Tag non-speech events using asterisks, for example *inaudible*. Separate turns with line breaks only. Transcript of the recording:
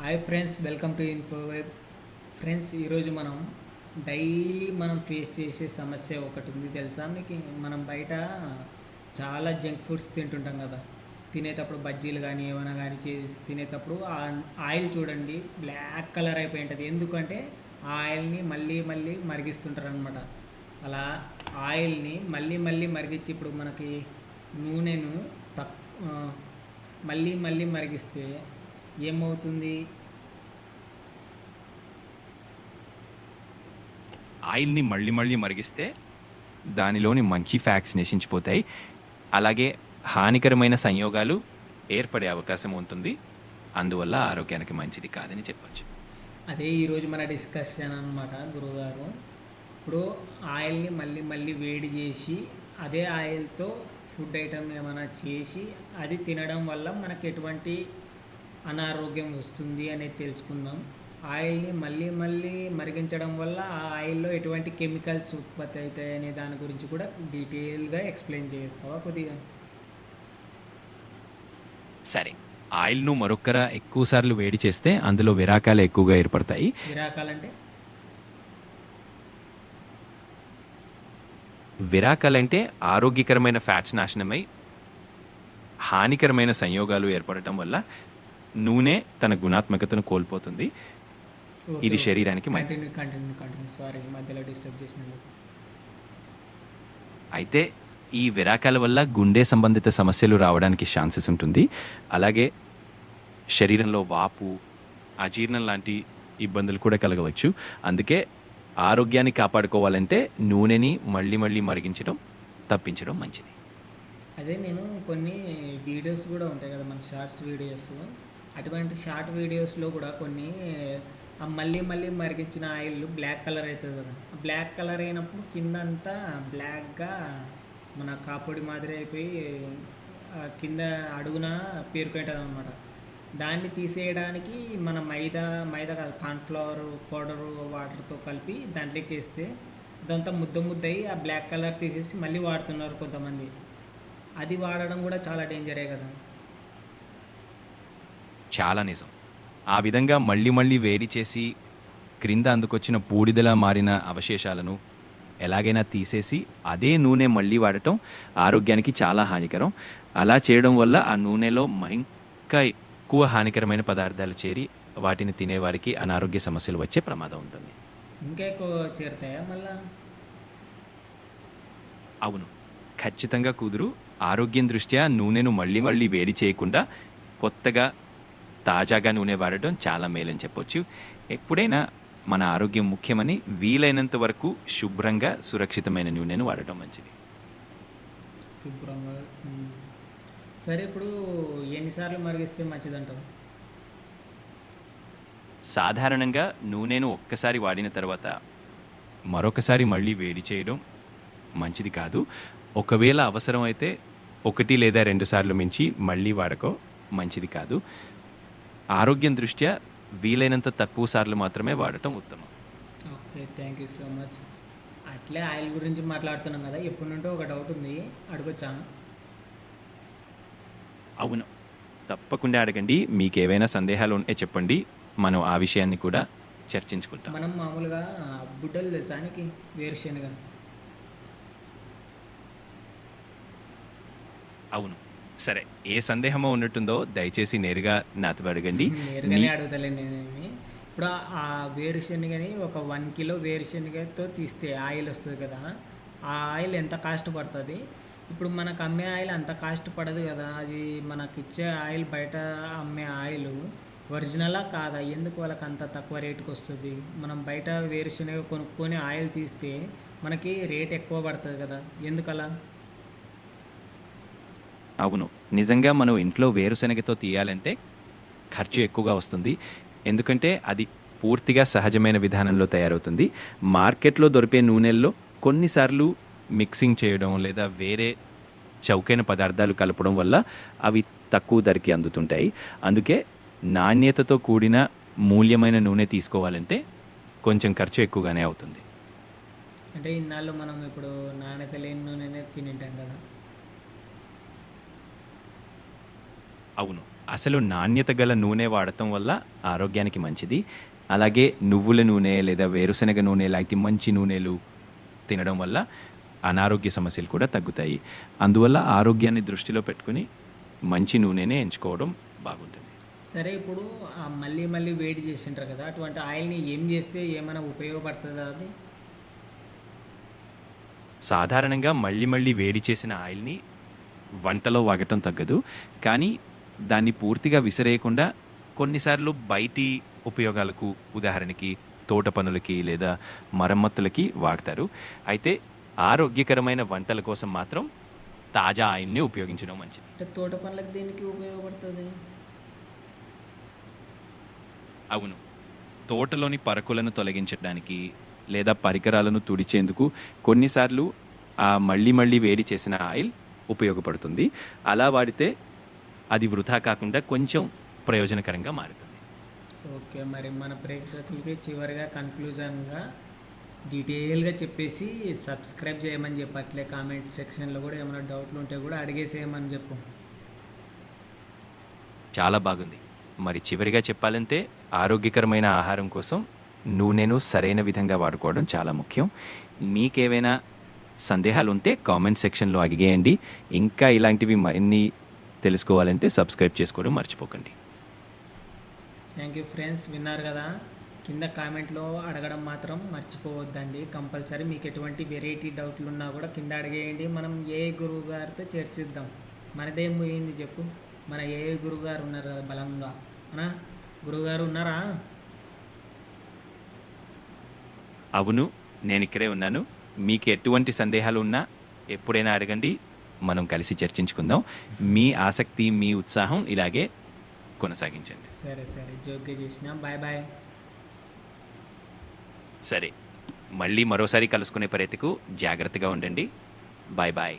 Hi friends welcome to info web friends ఈరోజు మనం daily మనం ఫేస్ చేసే సమస్య ఒకటి ఉంది తెలుసా మీకు? మనం బయట చాలా జంక్ ఫుడ్స్ తింటుంటాం కదా. తినేటప్పుడు బజ్జీలు కానీ ఏమైనా కానీ చేసి తినేటప్పుడు ఆ ఆయిల్ చూడండి బ్లాక్ కలర్ అయిపోయి ఉంటుంది. ఎందుకంటే ఆ ఆయిల్ని మళ్ళీ మళ్ళీ మరిగిస్తుంటారు అనమాట అలా ఆయిల్ని మళ్ళీ మళ్ళీ మరిగించి ఇప్పుడు మనకి నూనెను తక్ మళ్ళీ మళ్ళీ మరిగిస్తే ఏమవుతుంది?
ఆయిల్ని మళ్ళీ మళ్ళీ మరిగిస్తే దానిలోని మంచి ఫ్యాక్ట్స్ నశించిపోతాయి. అలాగే హానికరమైన సంయోగాలు ఏర్పడే అవకాశం ఉంటుంది. అందువల్ల ఆరోగ్యానికి మంచిది కాదని చెప్పొచ్చు.
అదే ఈరోజు మన డిస్కషన్ అనమాట గురువుగారు ఇప్పుడు ఆయిల్ని మళ్ళీ మళ్ళీ వేడి చేసి అదే ఆయిల్తో ఫుడ్ ఐటమ్ ఏమైనా చేసి అది తినడం వల్ల మనకు ఎటువంటి అనారోగ్యం వస్తుంది అనేది తెలుసుకుందాం. ఆయిల్ని మళ్ళీ మళ్ళీ మరిగించడం వల్ల ఆ ఆయిల్లో ఎటువంటి కెమికల్స్ ఉత్పత్తి అవుతాయి అనే దాని గురించి కూడా డీటెయిల్గా ఎక్స్ప్లెయిన్ చేస్తావా కొద్దిగా?
సరే. ఆయిల్ను మరొక్కర ఎక్కువసార్లు వేడి చేస్తే అందులో విరాకాలు ఎక్కువగా ఏర్పడతాయి.
విరాకాలంటే?
విరాకాలంటే ఆరోగ్యకరమైన ఫ్యాట్స్ నాశనమై హానికరమైన సంయోగాలు ఏర్పడటం వల్ల నూనె తన గుణాత్మకతను కోల్పోతుంది. ఇది శరీరానికి మంచిది.
కంటిన్యూ కంటిన్యూ కంటిన్యూ సారీ మధ్యలో డిస్టర్బ్ చేసినందుకు.
అయితే ఈ విరాకాల వల్ల గుండె సంబంధిత సమస్యలు రావడానికి ఛాన్సెస్ ఉంటుంది. అలాగే శరీరంలో వాపు అజీర్ణం లాంటి ఇబ్బందులు కూడా కలగవచ్చు. అందుకే ఆరోగ్యాన్ని కాపాడుకోవాలంటే నూనెని మళ్ళీ మళ్ళీ మరిగించడం తప్పించడం మంచిది.
అదే నేను కొన్ని వీడియోస్ కూడా ఉంటాయి కదా మన షార్ట్స్ వీడియోస్ అటువంటి షార్ట్ వీడియోస్లో కూడా కొన్ని ఆ మళ్ళీ మళ్ళీ మరిగించిన ఆయిల్ బ్లాక్ కలర్ అవుతుంది కదా. బ్లాక్ కలర్ అయినప్పుడు కింద అంతా బ్లాక్గా మన కాపొడి మాదిరి అయిపోయి కింద అడుగున పేరుకుంటుంది అనమాట దాన్ని తీసేయడానికి మన మైదా మైదా కాదు కార్న్ఫ్లవర్ పౌడరు వాటర్తో కలిపి దాంట్లోకి వేస్తే అదంతా ముద్ద ముద్దయి ఆ బ్లాక్ కలర్ తీసేసి మళ్ళీ వాడుతున్నారు కొంతమంది. అది వాడడం కూడా చాలా డేంజరే కదా.
చాలా నిజం. ఆ విధంగా మళ్ళీ మళ్ళీ వేడి చేసి క్రింద అందుకొచ్చిన బూడిదలా మారిన అవశేషాలను ఎలాగైనా తీసేసి అదే నూనె మళ్ళీ వాడటం ఆరోగ్యానికి చాలా హానికరం. అలా చేయడం వల్ల ఆ నూనెలో ఇంకా ఎక్కువ హానికరమైన పదార్థాలు చేరి వాటిని తినేవారికి అనారోగ్య సమస్యలు వచ్చే ప్రమాదం ఉంటుంది.
ఇంకా ఎక్కువ చేరుతాయా మళ్ళా?
అవును. ఖచ్చితంగా కుదురు. ఆరోగ్యం దృష్ట్యా నూనెను మళ్ళీ మళ్ళీ వేడి చేయకుండా కొత్తగా తాజాగా నూనె వాడటం చాలా మేలని చెప్పొచ్చు. ఎప్పుడైనా మన ఆరోగ్యం ముఖ్యమని వీలైనంత వరకు శుభ్రంగా సురక్షితమైన నూనెను వాడటం మంచిది.
శుభ్రంగా. సరే ఇప్పుడు ఎన్నిసార్లు మరిగిస్తే మంచిదంటావు?
సాధారణంగా నూనెను ఒక్కసారి వాడిన తర్వాత మరొకసారి మళ్ళీ వేడి చేయడం మంచిది కాదు. ఒకవేళ అవసరం అయితే ఒకటి లేదా రెండు సార్లు మించి మళ్ళీ వాడకో మంచిది కాదు. ఆరోగ్యం దృష్ట్యా వీలైనంత తక్కువ సార్లు మాత్రమే వాడటం ఉత్తమం.
Okay thank you so much అట్లే ఆయిల్ గురించి మాట్లాడుతున్నాం కదా ఎప్పటి నుండో ఒక డౌట్ ఉంది. అడగొచ్చా?
అవును. తప్పకుండా అడగండి. మీకు ఏవైనా సందేహాలు ఉంటే చెప్పండి. మనం ఆ విషయాన్ని కూడా చర్చించుకుంటాం.
మనం మామూలుగా బుడ్డలు తెలుసా నీకు? వేరుశనగ.
అవును. సరే ఏ సందేహమో ఉన్నట్టుందో దయచేసి నేరుగా నాతో అడగండి. *laughs*
నేరుగానే నేనేమి. ఇప్పుడు ఆ- ఆ వేరుశనగని ఒక వన్ కిలో వేరుశనగతో తీస్తే ఆయిల్ వస్తుంది కదా ఆ ఆయిల్ ఎంత కాస్ట్ పడుతుంది? ఇప్పుడు మనకు అమ్మే ఆయిల్ అంత కాస్ట్ పడదు కదా అది మనకి ఇచ్చే ఆయిల్ బయట అమ్మే ఆయిల్ ఒరిజినలా కాదా? ఎందుకు వాళ్ళకి అంత తక్కువ రేటుకి వస్తుంది? మనం బయట వేరుశనగ కొనుక్కొని ఆయిల్ తీస్తే మనకి రేట్ ఎక్కువ పడుతుంది కదా ఎందుకలా?
అవును. నిజంగా మనం ఇంట్లో వేరుశనగతో తీయాలంటే ఖర్చు ఎక్కువగా వస్తుంది. ఎందుకంటే అది పూర్తిగా సహజమైన విధానంలో తయారవుతుంది. మార్కెట్లో దొరికే నూనెల్లో కొన్నిసార్లు మిక్సింగ్ చేయడం లేదా వేరే చౌకైన పదార్థాలు కలపడం వల్ల అవి తక్కువ ధరకి అందుతుంటాయి. అందుకే నాణ్యతతో కూడిన మూల్యమైన నూనె తీసుకోవాలంటే కొంచెం ఖర్చు ఎక్కువగానే అవుతుంది.
అంటే ఇన్నాళ్ళు మనం ఇప్పుడు నాణ్యత లేని నూనెనే తినింటాం కదా.
అవును. అసలు నాణ్యత గల నూనె వాడటం వల్ల ఆరోగ్యానికి మంచిది. అలాగే నువ్వుల నూనె లేదా వేరుశనగ నూనె లాంటి మంచి నూనెలు తినడం వల్ల అనారోగ్య సమస్యలు కూడా తగ్గుతాయి. అందువల్ల ఆరోగ్యాన్ని దృష్టిలో పెట్టుకుని మంచి నూనెనే ఎంచుకోవడం బాగుంటుంది.
సరే ఇప్పుడు మళ్ళీ మళ్ళీ వేడి చేసింటారు కదా అటువంటి ఆయిల్ని ఏం చేస్తే ఏమైనా ఉపయోగపడుతుందా అది?
సాధారణంగా మళ్ళీ మళ్ళీ వేడి చేసిన ఆయిల్ని వంటలో వాగటం తగ్గదు. కానీ దాన్ని పూర్తిగా విసిరేయకుండా కొన్నిసార్లు బయటి ఉపయోగాలకు ఉదాహరణకి తోట పనులకి లేదా మరమ్మతులకి వాడతారు. అయితే ఆరోగ్యకరమైన వంటల కోసం మాత్రం తాజా ఆయిల్ని ఉపయోగించడం మంచిది.
అంటే తోట పనులకు దేనికి ఉపయోగపడుతుంది?
అవును. తోటలోని పరకులను తొలగించడానికి లేదా పరికరాలను తుడిచేందుకు కొన్నిసార్లు ఆ మళ్ళీ మళ్ళీ వేడి చేసిన ఆయిల్ ఉపయోగపడుతుంది. అలా వాడితే అది వృధా కాకుండా కొంచెం ప్రయోజనకరంగా మారుతుంది.
ఓకే మరి మన ప్రేక్షకులకి చివరిగా కన్క్లూజన్గా డీటెయిల్గా చెప్పేసి సబ్స్క్రైబ్ చేయమని చెప్పు అట్లే కామెంట్ సెక్షన్లో కూడా ఏమైనా డౌట్లు ఉంటే కూడా అడిగేసేయమని చెప్పు.
చాలా బాగుంది. మరి చివరిగా చెప్పాలంటే ఆరోగ్యకరమైన ఆహారం కోసం నూనెను సరైన విధంగా వాడుకోవడం చాలా ముఖ్యం. మీకేవైనా సందేహాలు ఉంటే కామెంట్ సెక్షన్లో అడిగేయండి. ఇంకా ఇలాంటివి మరిన్ని తెలుసుకోవాలంటే సబ్స్క్రైబ్ చేసుకోవడం మర్చిపోకండి.
థ్యాంక్ యూ ఫ్రెండ్స్ విన్నారు కదా? కింద కామెంట్లో అడగడం మాత్రం మర్చిపోవద్దండి. కంపల్సరీ మీకు ఎటువంటి వెరైటీ డౌట్లు ఉన్నా కూడా కింద అడిగేయండి. మనం ఏ గురువు గారితో చర్చిద్దాం? మనదేం పోయింది చెప్పు. మన ఏ గురువు గారు ఉన్నారు కదా బలంగా? అనా? గురువుగారు ఉన్నారా?
అవును నేను ఇక్కడే ఉన్నాను. మీకు ఎటువంటి సందేహాలు ఉన్నా ఎప్పుడైనా అడగండి. మనం కలిసి చర్చించుకుందాం. మీ ఆసక్తి మీ ఉత్సాహం ఇలాగే కొనసాగించండి.
సరే సరే. జోక్గా చేసిన. Bye bye.
సరే. మళ్ళీ మరోసారి కలుసుకునే పరిస్థితికు జాగ్రత్తగా ఉండండి. Bye bye.